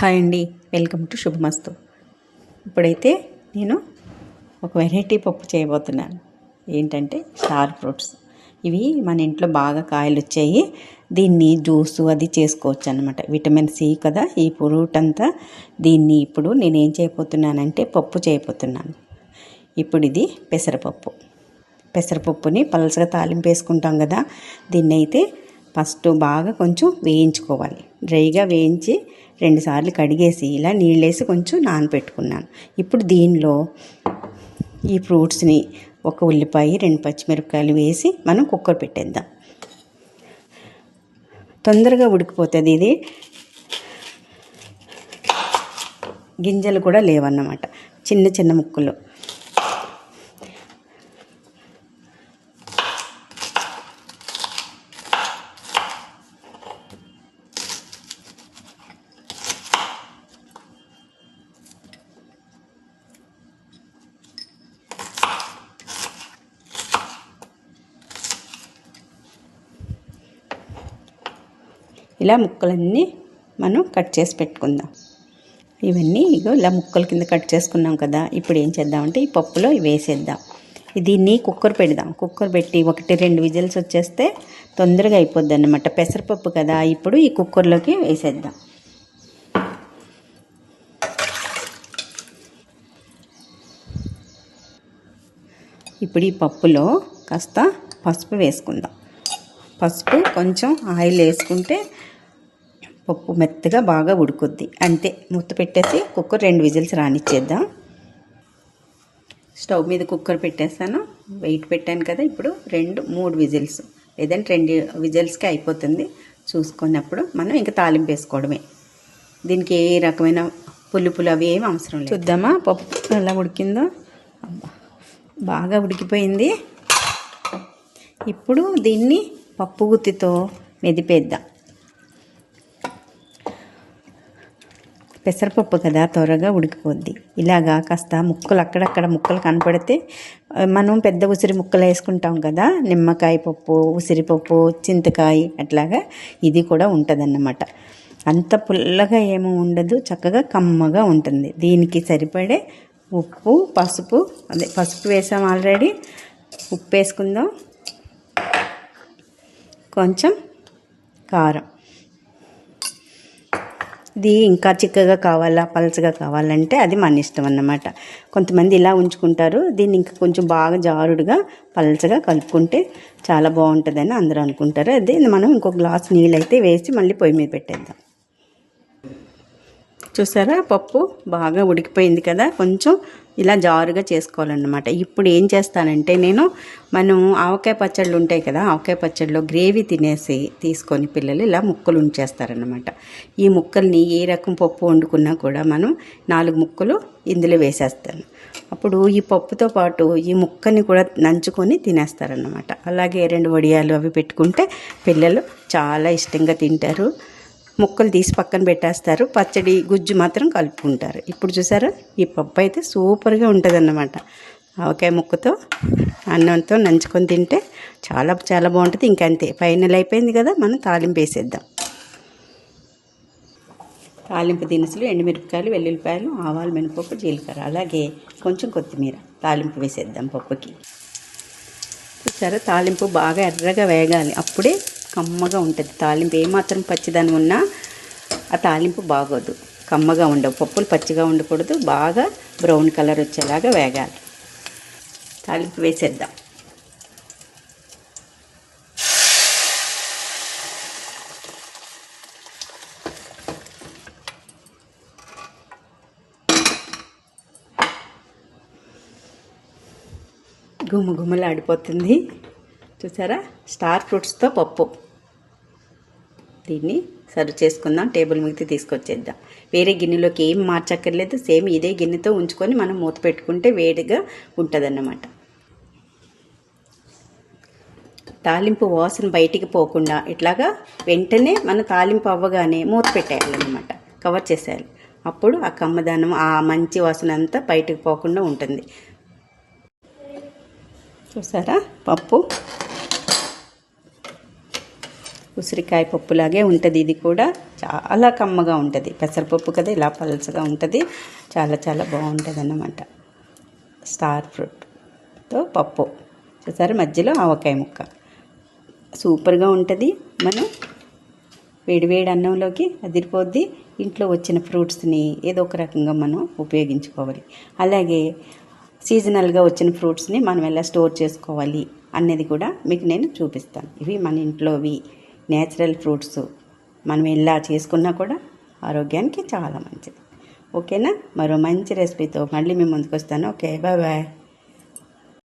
Hi అండి. Welcome to శుభమస్తు. ఇప్పుడైతే నేను ఒక వెరైటీ పప్పు చేయబోతున్నాను. ఏంటంటే స్టార్ ఫ్రూట్స్. ఇవి మన ఇంట్లో బాగా కాయలు వచ్చాయి దీన్ని జ్యూసు అది చేసుకోవచ్చు అనమాట విటమిన్ సి కదా ఈ ఫ్రూట్ అంతా. దీన్ని ఇప్పుడు నేను ఏం చేయబోతున్నానంటే పప్పు చేయబోతున్నాను. ఇప్పుడు ఇది పెసరపప్పు. పెసరపప్పుని పలసగా తాలింపు వేసుకుంటాం కదా దీన్ని అయితే ఫస్ట్ బాగా కొంచెం వేయించుకోవాలి. డ్రైగా వేయించి రెండుసార్లు కడిగేసి ఇలా నీళ్ళేసి కొంచెం నానబెట్టుకున్నాను ఇప్పుడు దీనిలో ఈ ఫ్రూట్స్ని ఒక ఉల్లిపాయ రెండు పచ్చిమిరపకాయలు వేసి మనం కుక్కర్ పెట్టేద్దాం. తొందరగా ఉడికిపోతుంది ఇది. గింజలు కూడా లేవన్నమాట. చిన్న చిన్న ముక్కలు. ఇలా ముక్కలన్నీ మనం కట్ చేసి పెట్టుకుందాం. ఇవన్నీ ఇగో ఇలా ముక్కల కింద కట్ చేసుకున్నాం కదా ఇప్పుడు ఏం చేద్దామంటే ఈ పప్పులో వేసేద్దాం. దీన్ని కుక్కర్ పెడదాం. కుక్కర్ పెట్టి ఒకటి రెండు విజిల్స్ వచ్చేస్తే తొందరగా అయిపోద్ది అన్నమాట పెసరపప్పు కదా ఇప్పుడు ఈ కుక్కర్లోకి వేసేద్దాం. ఇప్పుడు ఈ పప్పులో కాస్త పసుపు వేసుకుందాం. పసుపు కొంచెం ఆయిల్ వేసుకుంటే పప్పు మెత్తగా బాగా ఉడుకుద్ది. అంతే. మూత పెట్టేసి కుక్కర్ రెండు విజిల్స్ రానిచ్చేద్దాం. స్టవ్ మీద కుక్కర్ పెట్టేస్తాను. వెయిట్ పెట్టాను కదా ఇప్పుడు. రెండు మూడు విజిల్స్. లేదంటే రెండు విజిల్స్కి అయిపోతుంది. చూసుకున్నప్పుడు మనం ఇంకా తాలింపు వేసుకోవడమే. దీనికి ఏ రకమైన పులుపులు అవి ఏమి అవసరం లేదు. చూద్దామా? పప్పు ఎలా ఉడికిందో? బాగా ఉడికిపోయింది. ఇప్పుడు దీన్ని పప్పు గుత్తితో మెదిపేద్దాం. పెసరపప్పు కదా త్వరగా ఉడికిపోద్ది. ఇలాగా కాస్త ముక్కలు అక్కడక్కడ ముక్కలు కనపడితే మనం పెద్ద ఉసిరి ముక్కలు వేసుకుంటాం కదా నిమ్మకాయ పప్పు ఉసిరిపప్పు చింతకాయ అట్లాగా ఇది కూడా ఉంటుందన్నమాట. అంత పుల్లగా ఏమో ఉండదు చక్కగా కమ్మగా ఉంటుంది. దీనికి సరిపడే ఉప్పు పసుపు అదే పసుపు వేసాం ఆల్రెడీ. ఉప్పు వేసుకుందాం. కొంచెం కారం. ఇది ఇంకా చిక్కగా కావాలా పలచగా కావాలంటే అది మన ఇష్టం అన్నమాట. కొంతమంది ఇలా ఉంచుకుంటారు. దీన్ని ఇంకా కొంచెం బాగా జారుడుగా పలచగా కలుపుకుంటే చాలా బాగుంటుందని అందరూ అనుకుంటారు. అదే మనం ఇంకో గ్లాస్ నీళ్ళు అయితే వేసి మళ్ళీ పొయ్యి మీద పెట్టేద్దాం. చూసారా? పప్పు బాగా ఉడికిపోయింది కదా? కొంచెం ఇలా జారుగా చేసుకోవాలన్నమాట. ఇప్పుడు ఏం చేస్తానంటే నేను మనం ఆవకాయ పచ్చళ్ళు ఉంటాయి కదా ఆవకాయ పచ్చడిలో గ్రేవీ తినేసి తీసుకొని పిల్లలు ఇలా ముక్కలు ఉంచేస్తారనమాట ఈ ముక్కల్ని ఏ రకం పప్పు వండుకున్నా కూడా మనం నాలుగు ముక్కలు ఇందులో వేసేస్తాను. అప్పుడు ఈ పప్పుతో పాటు ఈ ముక్కని కూడా నంచుకొని తినేస్తారనమాట అలాగే రెండు వడియాలు అవి పెట్టుకుంటే పిల్లలు చాలా ఇష్టంగా తింటారు. ముక్కలు తీసి పక్కన పెట్టేస్తారు. పచ్చడి గుజ్జు మాత్రం కలుపుకుంటారు. ఇప్పుడు చూసారా? ఈ పప్పు అయితే సూపర్గా ఉంటుందన్నమాట. ఆవకాయ ముక్కతో అన్నంతో నంచుకొని తింటే చాలా చాలా బాగుంటుంది. ఇంకంతే ఫైనల్ అయిపోయింది కదా మనం తాలింపు వేసేద్దాం. తాలింపు దినుసులు ఎండుమిరపకాయలు వెల్లుల్లిపాయలు ఆవాలు మినపప్పు జీలకర్ర. అలాగే కొంచెం కొత్తిమీర. తాలింపు వేసేద్దాం పప్పుకి. చూసారా? తాలింపు బాగా ఎర్రగా వేగాలి. అప్పుడే కమ్మగా ఉంటుంది. తాలింపు ఏమాత్రం పచ్చిదనం ఉన్నా ఆ తాలింపు బాగోదు. కమ్మగా ఉండవు. పప్పులు పచ్చిగా ఉండకూడదు. బాగా బ్రౌన్ కలర్ వచ్చేలాగా వేగాలి. తాలింపు వేసేద్దాం. గుమ్మ గుమ్మలాడిపోతుంది చూసారా? స్టార్ ఫ్రూట్స్తో పప్పు. దీన్ని సర్వ్ చేసుకుందాం టేబుల్ మీద తీసుకొచ్చేద్దాం. వేరే గిన్నెలోకి ఏం మార్చక్కర్లేదు సేమ్ ఇదే గిన్నెతో ఉంచుకొని మనం మూత పెట్టుకుంటే వేడిగా ఉంటుందన్నమాట. తాలింపు వాసన బయటికి పోకుండా ఇట్లాగా వెంటనే మన తాలింపు అవ్వగానే మూత పెట్టేయాలన్నమాట కవర్ చేసేయాలి. అప్పుడు ఆ కమ్మదానం ఆ మంచి వాసన అంతా బయటకు పోకుండా ఉంటుంది. చూసారా? పప్పు ఉసిరికాయ పప్పులాగే ఉంటుంది. ఇది కూడా చాలా కమ్మగా ఉంటుంది. పెసరపప్పు కదా ఇలా పలసగా ఉంటుంది. చాలా చాలా బాగుంటుంది అన్నమాట స్టార్ ఫ్రూట్తో పప్పు. చూసారు? మధ్యలో ఆవకాయ ముక్క. సూపర్గా ఉంటుంది. మనం వేడివేడి అన్నంలోకి అదిరిపోద్ది. ఇంట్లో వచ్చిన ఫ్రూట్స్ని ఏదో ఒక రకంగా మనం ఉపయోగించుకోవాలి. అలాగే సీజనల్గా వచ్చిన ఫ్రూట్స్ని మనం ఎలా స్టోర్ చేసుకోవాలి అనేది కూడా మీకు నేను చూపిస్తాను. ఇవి మన ఇంట్లోవి. నేచురల్ ఫ్రూట్స్ మనం ఇలా చేసుకున్నా కూడా ఆరోగ్యానికి చాలా మంచిది. ఓకేనా? మరో మంచి రెసిపీతో మళ్ళీ మేము ముందుకు వస్తాను. Okay bye bye.